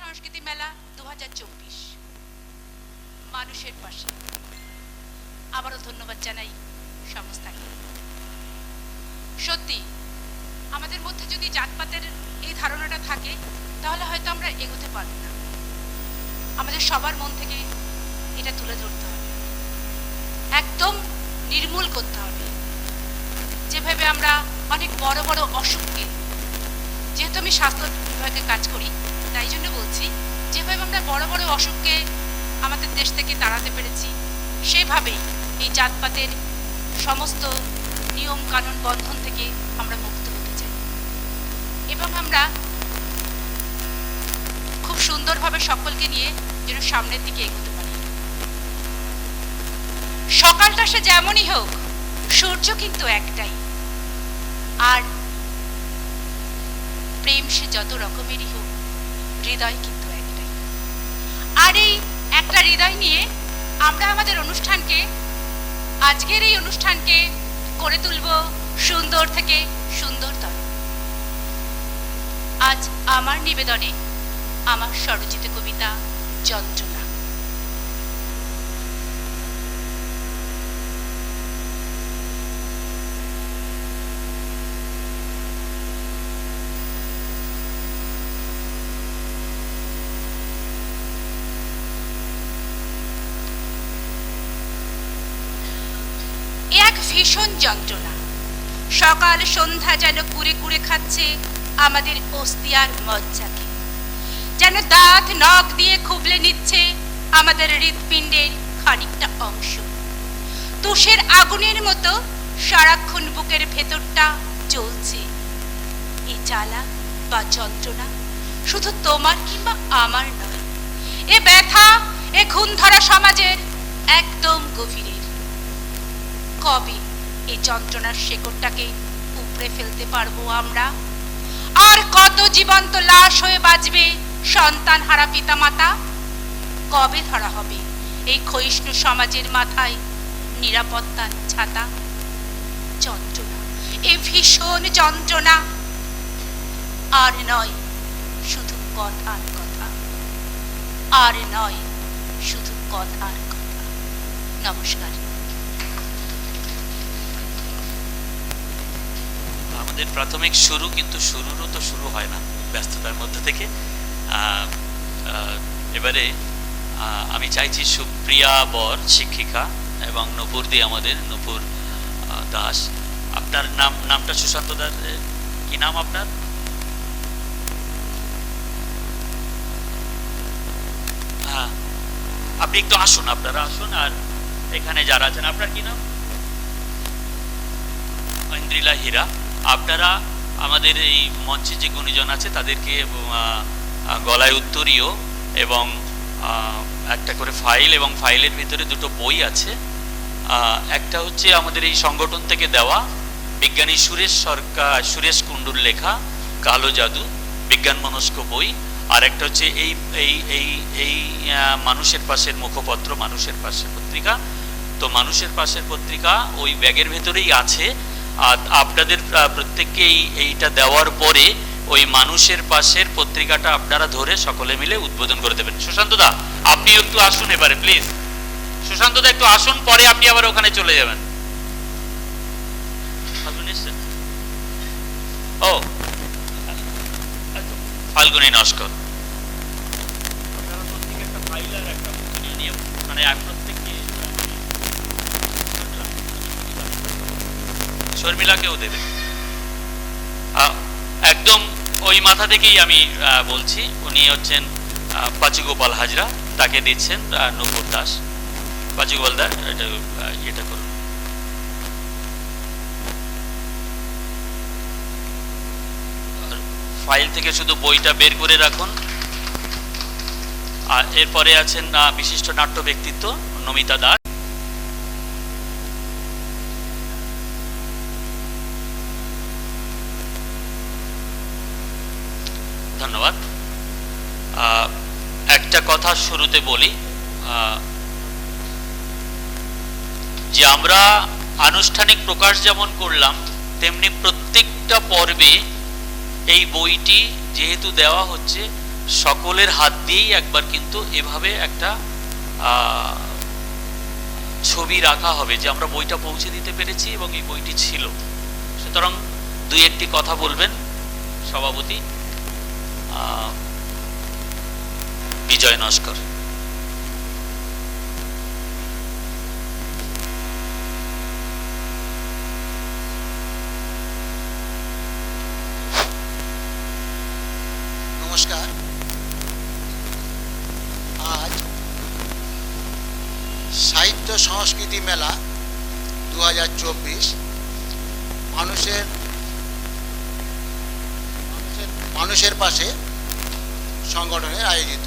সংস্কৃতি মেলা দুহাজার চব্বিশ। মানুষের পাশে। আবারও ধন্যবাদ জানাই সংস্থাকে। সত্যি, আমাদের মধ্যে যদি জাতপাতের এই ধারণাটা থাকে, তাহলে হয়তো আমরা এগোতে পারব না। আমাদের সবার মন থেকে এটা তুলে ধরতে হবে। একদম নির্মূল করতে হবে। যেভাবে আমরা অনেক বড় বড় অসুখকে, যেহেতু আমি স্বাস্থ্য বিভাগে কাজ করি তাই জন্য বলছি, যেভাবে আমরা বড় বড় অসুখকে আমাদের দেশ থেকে তাড়াতে পেরেছি, সেভাবেই এই জাতপাতের সমস্ত নিয়ম কানুন বন্ধন থেকে আমরা মুক্ত হতে চাই। এবং আমরা খুব সুন্দরভাবে সকলকে নিয়ে যেন সামনের দিকে এগোতে পারি। সকালটা সে যেমনই হোক, সূর্য কিন্তু একটাই। আর প্রেম সে যত রকমেরই হোক হৃদয় কিন্তু একটাই আর এই একটা হৃদয় নিয়ে আমরা আমাদের অনুষ্ঠানকে, আজকের এই অনুষ্ঠানকে করে তুলব সুন্দর থেকে সুন্দরতর। আজ আমার নিবেদনে আমার স্বরচিত কবিতা যন্ত্রণা এ এক ভীষণ যন্ত্রণা। সকাল, সন্ধ্যা যেন কুড়ে কুড়ে খাচ্ছে আমাদের অস্থি আর মজ্জাকে। যেন দাঁত, নখ দিয়ে খুবলে নিচ্ছে আমাদের হৃৎপিণ্ডের খানিকটা অংশ। তুষের আগুনের মতো সারাক্ষণ বুকের ভেতরটা জ্বলছে। এই জ্বালা বা যন্ত্রণা শুধু তোমার কিংবা আমার নয়, এ ব্যথা, এ খুন ধরা সমাজের একদম গভীরের। কবে এই যন্ত্রণার শেকড়টাকে উপড়ে ফেলতে পারব আমরা? আর কত জীবন্ত লাশ হয়ে বাঁচবে সন্তান হারা পিতা মাতা কবে ধরা হবে এই ক্ষয়িষ্ণু সমাজের মাথায় নিরাপত্তার ছাতা? যন্ত্রণা, এ ভীষণ যন্ত্রণা। আর নয়, শুধু কথার কথা। আর নয়, শুধু কথার কথা। নমস্কার। আমাদের প্রাথমিক শুরু কিন্তু শুরুরও তো শুরু হয় না, ব্যস্ততার মধ্যে থেকে। এবারে আমি চাইছি সুপ্রিয়া বর, শিক্ষিকা, এবং নূপুর দি আমাদের, নূপুর দাস। আপনার নাম, নামটা সুশান্ত দাস কি নাম আপনার? হ্যাঁ আপনি একটু আসুন, আপনারা আসুন, আর এখানে যারা আছেন, আপনার কি নাম? ঐন্দ্রিলা হীরা। আপনারা আমাদের এই মঞ্চে যে গুণীজন আছে, তাদেরকে গলায় উত্তরীয় এবং একটা করে ফাইল এবং ফাইলের ভিতরে দুটো বই আছে। একটা হচ্ছে আমাদের এই সংগঠন থেকে দেওয়া বিজ্ঞানী সুরেশ সরকার, সুরেশ কুণ্ডুর লেখা, কালো জাদু, বিজ্ঞান মনস্ক বই। আর একটা হচ্ছে এই এই এই এই মানুষের পাশের মুখপত্র, মানুষের পাশের পত্রিকা। তো মানুষের পাশের পত্রিকা ওই ব্যাগের ভেতরেই আছে। আপনাদের প্রত্যেককে এইটা দেওয়ার পরে ওই মানুষের পাশের পত্রিকাটা আপনারা ধরে সকলে মিলে উদ্বোধন করে দেবেন। সুশান্ত দা আপনি একটু আসুন এবারে প্লিজ সুশান্ত দা একটু আসুন পরে আপনি আবার ওখানে চলে যাবেন? ও। ফাল্গুনী নস্কর। আপনারা প্রত্যেকে শর্মিলাকেও দেবে একদম ওই মাথা থেকেই আমি বলছি উনি হচ্ছেন পাচুগোপাল হাজরা তাকে দিচ্ছেন আহ, দাস। পাচুগোপাল দা এটা এটা করুন। ফাইল থেকে শুধু বইটা বের করে রাখুন। আর এরপরে আছেন বিশিষ্ট নাট্য ব্যক্তিত্ব নমিতা দাস ধন্যবাদ আহ, কথা শুরুতে বলি যে আমরা আনুষ্ঠানিক প্রকাশ যেমন করলাম, তেমনি প্রত্যেকটা পর্বে এই বইটি যেহেতু দেওয়া হচ্ছে, সকলের হাত দিয়েই একবার কিন্তু এভাবে একটা ছবি রাখা হবে যে আমরা বইটা পৌঁছে দিতে পেরেছি এবং এই বইটি ছিল। সুতরাং দুই একটি কথা বলবেন, সভাপতি। বিজয় নস্কর। নমস্কার। আজ সাহিত্য সংস্কৃতি মেলা দু মানুষের মানুষের মানুষের পাশে সংগঠনের আয়োজিত।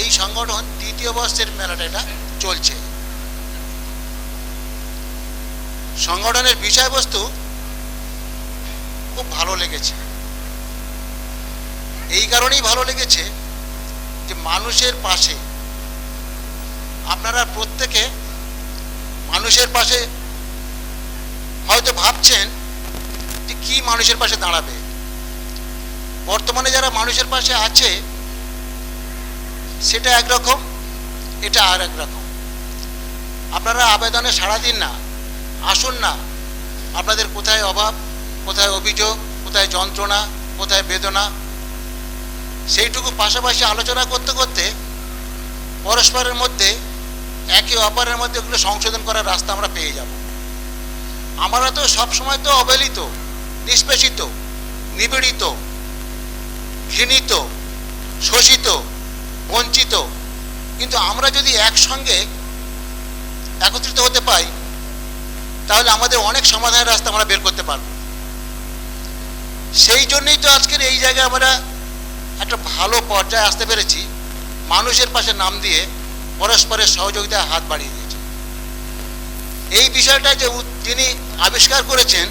এই সংগঠন তৃতীয় বর্ষের মেলাটা এটা চলছে। সংগঠনের বিষয়বস্তু খুব ভালো লেগেছে। এই কারণেই ভালো লেগেছে যে মানুষের পাশে আপনারা প্রত্যেকে মানুষের পাশে হয়তো ভাবছেন যে কি মানুষের পাশে দাঁড়াবে। বর্তমানে যারা মানুষের পাশে আছে সেটা একরকম এটা আর একরকম আপনারা আবেদনে সাড়া দিন না, আসুন না। আপনাদের কোথায় অভাব, কোথায় অভিযোগ, কোথায় যন্ত্রণা, কোথায় বেদনা, সেইটুকু পাশাপাশি আলোচনা করতে করতে পরস্পরের মধ্যে, একে অপরের মধ্যে ওগুলো সংশোধন করার রাস্তা আমরা পেয়ে যাব। আমরা তো সবসময় তো অবহেলিত, নিষ্পেষিত, নিপীড়িত, ঘৃণিত, শোষিত বঞ্চিত। কিন্তু আমরা যদি একসঙ্গে একত্রিত হতে পাই, তাহলে আমাদের অনেক সমাধানের রাস্তা আমরা বের করতে পারব। সেই জন্যই তো আজকের এই জায়গায় আমরা একটা ভালো পর্যায়ে আসতে পেরেছি। মানুষের পাশে নাম দিয়ে পরস্পরের সহযোগিতায় হাত বাড়িয়ে দিয়েছে। এই বিষয়টা যে যিনি আবিষ্কার করেছেন,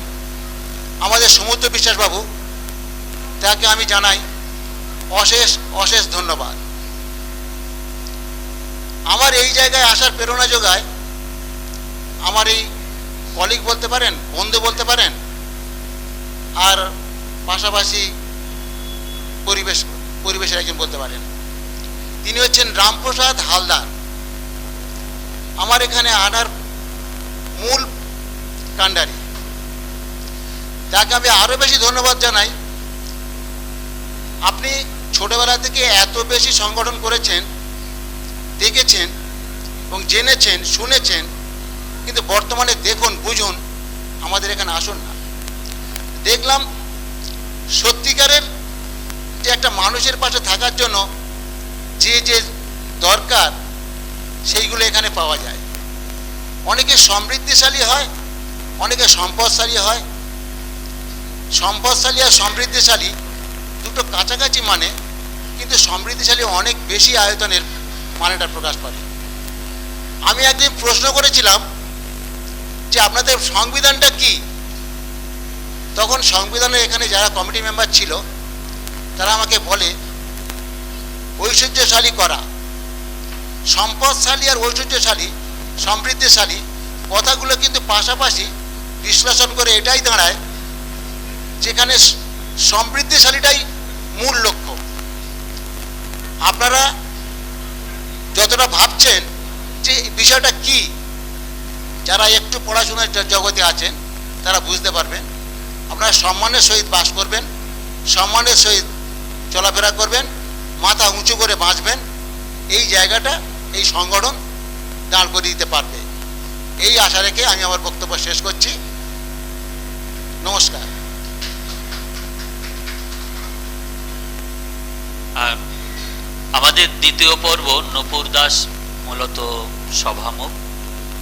আমাদের সমুদ্র বিশ্বাসবাবু, তাকে আমি জানাই অশেষ অশেষ ধন্যবাদ। এই জায়গায় আসার প্রেরণা যোগায়। আমার এই কলিগ বলতে পারেন, বন্ধু বলতে পারেন, আর পাশাপাশি পরিবেশ, পরিবেশের একজন বলতে পারেন। তিনি হচ্ছেন রামপ্রসাদ হালদার। আমার এখানে আনার মূল কাণ্ডারি। যাকে আমি আরও বেশি ধন্যবাদ জানাই। আপনি ছোটবেলা থেকে এত বেশি সংগঠন করেছেন, দেখেছেন এবং জেনেছেন, শুনেছেন, কিন্তু বর্তমানে দেখুন, বুঝুন, আমাদের এখানে আসুন না। দেখলাম, সত্যিকারের যে একটা মানুষের পাশে থাকার জন্য যে যে দরকার, সেইগুলো এখানে পাওয়া যায়। অনেকে সমৃদ্ধিশালী হয়, অনেকে সম্পদশালী হয়। সম্পদশালী আর সমৃদ্ধিশালী দুটো কাছাকাছি মানে কিন্তু সমৃদ্ধিশালী অনেক বেশি আয়তনের মানেটা প্রকাশ পায় আমি একদিন প্রশ্ন করেছিলাম যে আপনাদের সংবিধানটা কি? তখন সংবিধানের এখানে যারা কমিটি মেম্বার ছিল, তারা আমাকে বলে, ঐশ্বর্যশালী করা। সম্পদশালী আর ঐশ্বর্যশালী, সমৃদ্ধিশালী কথাগুলো কিন্তু পাশাপাশি বিশ্লেষণ করে এটাই দাঁড়ায়, যেখানে সমৃদ্ধিশালীটাই মূল লক্ষ্য। আপনারা যতটা ভাবছেন যে বিষয়টা কি, যারা একটু পড়াশোনার জগতে আছেন, তারা বুঝতে পারবেন। আপনারা সম্মানের সহিত বাস করবেন, সম্মানের সহিত চলাফেরা করবেন, মাথা উঁচু করে বাঁচবেন, এই জায়গাটা, এই সংগঠন দাঁড় করে দিতে পারবে। এই আশা রেখে আমি আমার বক্তব্য শেষ করছি। নমস্কার। আমাদের দ্বিতীয় পর্ব নপুর দাস মূলত সভামুখ।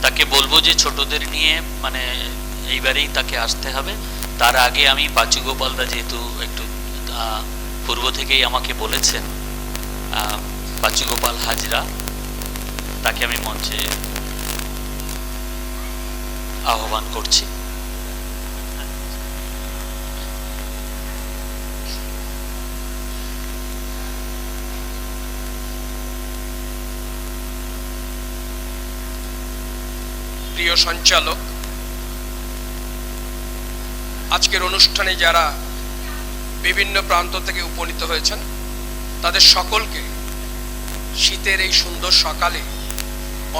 তাকে বলব যে ছোটদের নিয়ে মানে এইবারেই তাকে আসতে হবে। তার আগে আমি পাচু গোপালদা যেহেতু একটু পূর্ব থেকেই আমাকে বলেছেন পাচু গোপাল হাজরা, তাকে আমি মঞ্চে আহ্বান করছি। প্রিয় সঞ্চালক, আজকের অনুষ্ঠানে যারা বিভিন্ন প্রান্ত থেকে উপনীত হয়েছেন, তাদের সকলকে শীতের এই সুন্দর সকালে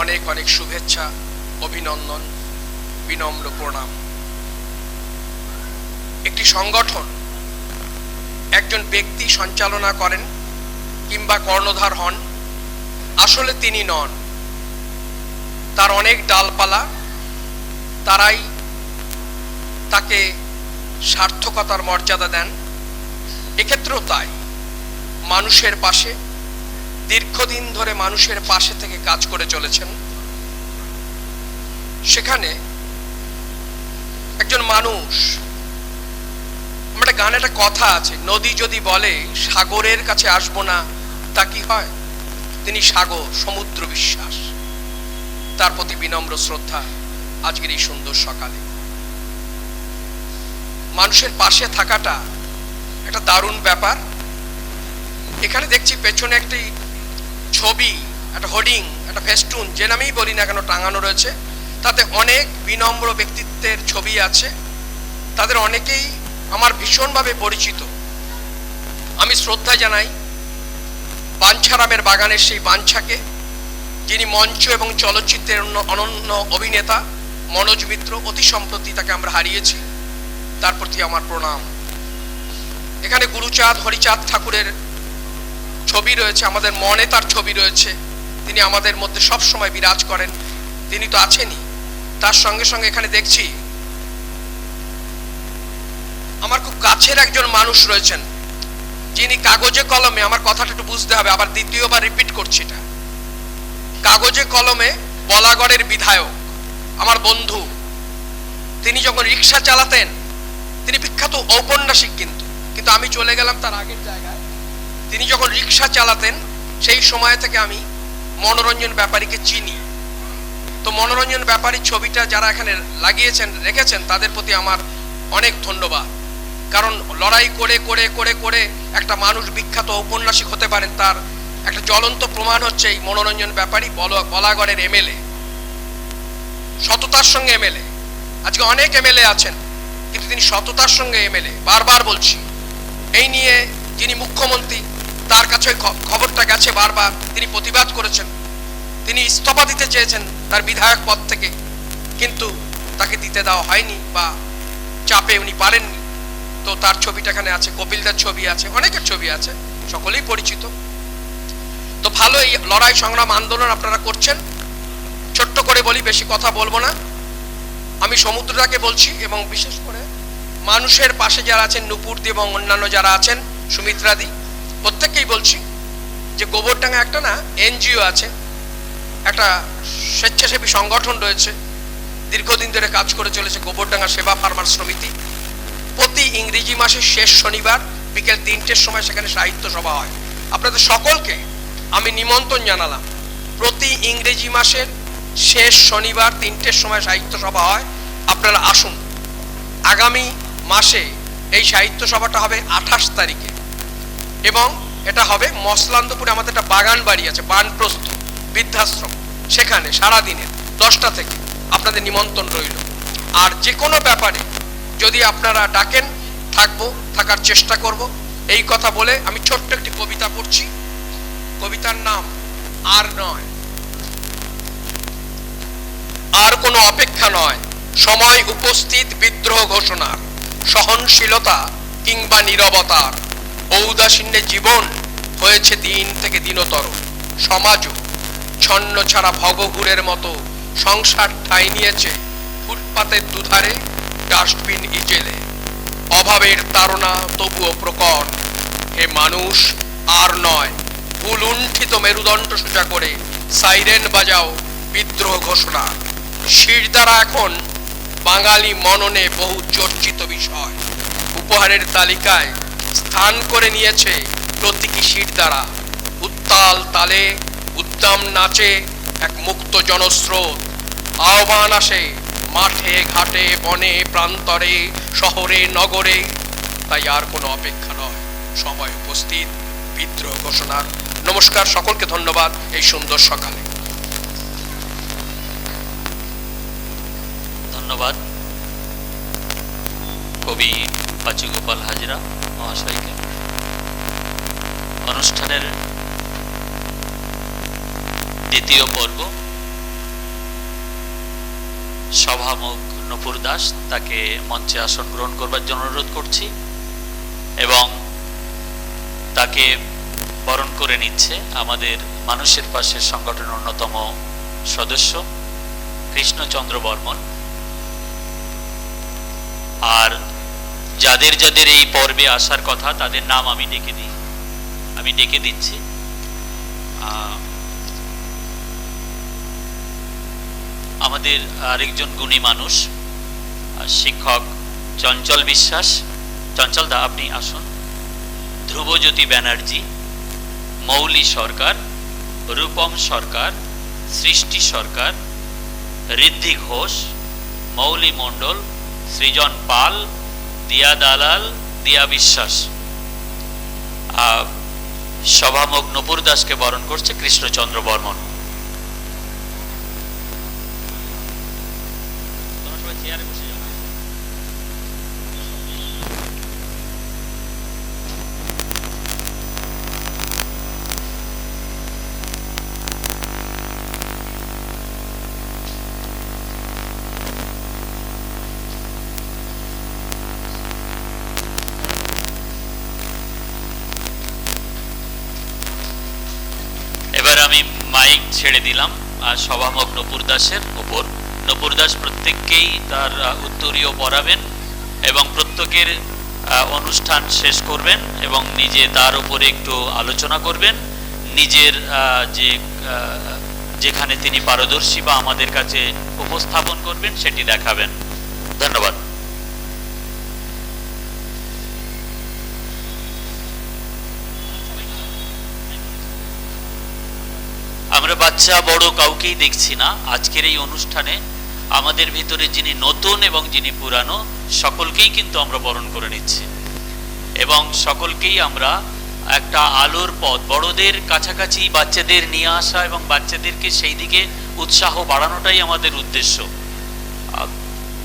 অনেক অনেক শুভেচ্ছা, অভিনন্দন, বিনম্র প্রণাম। একটি সংগঠন একজন ব্যক্তি সঞ্চালনা করেন কিংবা কর্ণধার হন, আসলে তিনি নন। তার অনেক ডালপালা, তারাই তাকে সার্থকতার মর্যাদা দেন। এক্ষেত্রেও তাই। মানুষের পাশে, দীর্ঘদিন ধরে মানুষের পাশে থেকে কাজ করে চলেছেন। সেখানে একজন মানুষ, আমরা গানে একটা কথা আছে, নদী যদি বলে, সাগরের কাছে আসব না, তা কি হয়? তিনি সাগর, সমুদ্র বিশ্বাস। তার প্রতি বিনম্র শ্রদ্ধা আজকের এই সুন্দর সকালে। মানুষের পাশে থাকাটা একটা দারুণ ব্যাপার। এখানে দেখছি পেছনে একটি ছবি, একটা হোর্ডিং, একটা ফেস্টুন, যে নামেই বলি না কেন টাঙানো রয়েছে। তাতে অনেক বিনম্র ব্যক্তিত্বের ছবি আছে। তাদের অনেকেই আমার ভীষণভাবে পরিচিত। আমি শ্রদ্ধা জানাই বাঞ্ছারামের বাগানের সেই বাঞ্ছাকে। যিনি মঞ্চ এবং চলচ্চিত্রের অনন্য অভিনেতা, মনোজ মিত্র, অতি সম্প্রতি তাকে আমরা হারিয়েছি। তার প্রতি আমার প্রণাম। এখানে গুরুচাঁদ, হরিচাঁদ ঠাকুরের ছবি রয়েছে, আমাদের মনে তার ছবি রয়েছে। তিনি আমাদের মধ্যে সব সময় বিরাজ করেন। তিনি তো আছেনই। তার সঙ্গে সঙ্গে এখানে দেখছি, আমার খুব কাছের একজন মানুষ রয়েছেন। যিনি কাগজে কলমে, আমার কথাটা একটু বুঝতে হবে, আবার দ্বিতীয়বার রিপিট করছি এটা। কাগজে কলমে বলাগড়ের বিধায়ক, আমার বন্ধু। তিনি যখন রিক্সা চালাতেন, তিনি বিখ্যাত ঔপন্যাসিক কিন্তু। কিন্তু আমি চলে গেলাম তার আগের জায়গায়। তিনি যখন রিক্সা চালাতেন, সেই সময় থেকে আমি মনোরঞ্জন ব্যাপারীকে চিনি। তো মনোরঞ্জন ব্যাপারীর ছবিটা যারা এখানে লাগিয়েছেন, রেখেছেন, তাদের প্রতি আমার অনেক ধন্যবাদ। কারণ লড়াই করে করে করে করে একটা মানুষ বিখ্যাত ঔপন্যাসিক হতে পারেন তার একটা জ্বলন্ত প্রমাণ হচ্ছে এই মনোরঞ্জন ব্যাপারী বল- বলাগড়ের এমএলএ। সততার সঙ্গে এমএলএ। আজকে অনেক এমএলএ আছেন, কিন্তু তিনি সততার সঙ্গে এমএলএ। বারবার বলছি, এই নিয়ে যিনি মুখ্যমন্ত্রী, তার কাছে খবরটা গেছে বারবার। তিনি প্রতিবাদ করেছেন। তিনি ইস্তফা দিতে চেয়েছেন তার বিধায়ক পদ থেকে, কিন্তু তাকে দিতে দেওয়া হয়নি বা চাপে উনি পারেননি। তো তার ছবিটা এখানে আছে, কপিলদার ছবি আছে, অনেকের ছবি আছে, সকলেই পরিচিত। তো ভালো এই লড়াই, সংগ্রাম, আন্দোলন আপনারা করছেন। ছোট্ট করে বলি, বেশি কথা বলব না। আমি সমুদ্রটাকে বলছি এবং বিশেষ করে মানুষের পাশে যারা আছেন, নুপুরদি এবং অন্যান্য যারা আছেন, সুমিত্রাদি, প্রত্যেককেই বলছি যে গোবরডাঙ্গা একটা না, এনজিও আছে, একটা স্বেচ্ছাসেবী সংগঠন রয়েছে, দীর্ঘদিন ধরে কাজ করে চলেছে গোবরডাঙ্গা সেবা ফার্মার সমিতি। প্রতি ইংরেজি মাসের শেষ শনিবার বিকেল তিনটের সময় সেখানে সাহিত্য সভা হয়। আপনাদের সকলকে আমি নিমন্ত্রণ জানালাম। প্রতি ইংরেজি মাসের শেষ শনিবার তিনটের সময় সাহিত্য সভা হয়। আপনারা আসুন। আগামী মাসে এই সাহিত্য সভাটা হবে আঠাশ তারিখে। এবং এটা হবে মসলান্দপুরে আমাদের একটা বাগান বাড়ি আছে, বানপ্রস্থ বৃদ্ধাশ্রম। সেখানে সারা দিনের দশটা থেকে আপনাদের নিমন্ত্রণ রইল। আর যে কোনো ব্যাপারে যদি আপনারা ডাকেন, থাকব, থাকার চেষ্টা করব। এই কথা বলে আমি ছোট্ট একটি কবিতা পড়ছি। কবিতার নাম আর নয়। আর কোনো অপেক্ষা নয়, সময় উপস্থিত বিদ্রোহ ঘোষণার, সহনশীলতা কিংবা নীরবতার। ঔদাসীন্যে জীবন হয়েছে দিন থেকে দিনতর, সমাজও ছন্ন ছাড়া ভগঘুরের মতো সংসার ঠাঁই নিয়েছে ফুটপাতের দুধারে, ডাস্টবিন ইজেলে। অভাবের তাড়না তবুও প্রকট, হে মানুষ, আর নয়। উলুণ্ঠিত মেরুদণ্ড সোজা করে সাইরেন বাজাও বিদ্রোহ ঘোষণা। শিরদারা এখন বাঙালি মননে বহু চর্চিত বিষয়। উপহারের তালিকায় স্থান করে নিয়েছে প্রতীকী শিরদারা উত্তাল তালে উদ্দাম নাচে এক মুক্ত জনস্রোত। আহ্বান আসে মাঠে, ঘাটে, বনে, প্রান্তরে, শহরে, নগরে। তাই আর কোনো অপেক্ষা নয় সময় উপস্থিত বিদ্রোহ ঘোষণার নমস্কার, সকলকে ধন্যবাদ এই সুন্দর সকালে। ধন্যবাদ। কবি পাচুগোপাল হাজরা মহাশয়কে। অনুষ্ঠানের দ্বিতীয় পর্ব। সভামুখ নপুর দাস তাকে মঞ্চে আসন গ্রহণ করবার জন্য অনুরোধ করছি এবং তাকে বরণ করে নিচ্ছে আমাদের মানুষের পাশের সংগঠনের অন্যতম সদস্য কৃষ্ণচন্দ্র বর্মন। আর যাদের যাদের এই পর্বে আসার কথা, তাদের নাম আমি ডেকে দিই। আমি ডেকে দিচ্ছি। আমাদের আরেকজন গুণী মানুষ শিক্ষক চঞ্চল বিশ্বাস। চঞ্চল দা, আপনি আসুন। ধ্রুবজ্যোতি ব্যানার্জি। মৌলি সরকার, রূপম সরকার, সৃষ্টি সরকার, ঋদ্ধি ঘোষ, মৌলি মণ্ডল, সৃজন পাল, দিয়া দালাল, দিয়া বিশ্বাস। সভামুখ নপুর দাসকে বরণ করছে কৃষ্ণচন্দ্র বর্মন। চেয়ারে মাইক ছেড়ে দিলাম, আর সভামুখ নপুর দাসের ওপর নপুর দাস প্রত্যেককেই তার উত্তরীয় পড়াবেন এবং প্রত্যেকের অনুষ্ঠান শেষ করবেন এবং নিজে তার উপরে একটু আলোচনা করবেন। নিজের যে যেখানে তিনি পারদর্শী বা আমাদের কাছে উপস্থাপন করবেন, সেটি দেখাবেন। ধন্যবাদ আমরা বাচ্চা, বড় কাউকেই দেখছি না। আজকের এই অনুষ্ঠানে আমাদের ভিতরে যিনি নতুন এবং যিনি পুরানো, সকলকেই কিন্তু আমরা বরণ করে নিচ্ছি। এবং সকলকেই আমরা একটা আলোর পথ, বড়দের কাছাকাছি বাচ্চাদের নিয়ে আসা এবং বাচ্চাদেরকে সেই দিকে উৎসাহ বাড়ানোটাই আমাদের উদ্দেশ্য।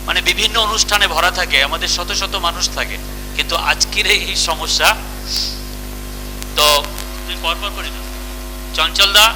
মানে বিভিন্ন অনুষ্ঠানে ভরা থাকে, আমাদের শত শত মানুষ থাকে। কিন্তু আজকের এই সমস্যা, তো তুই পরপর করে চঞ্চল দা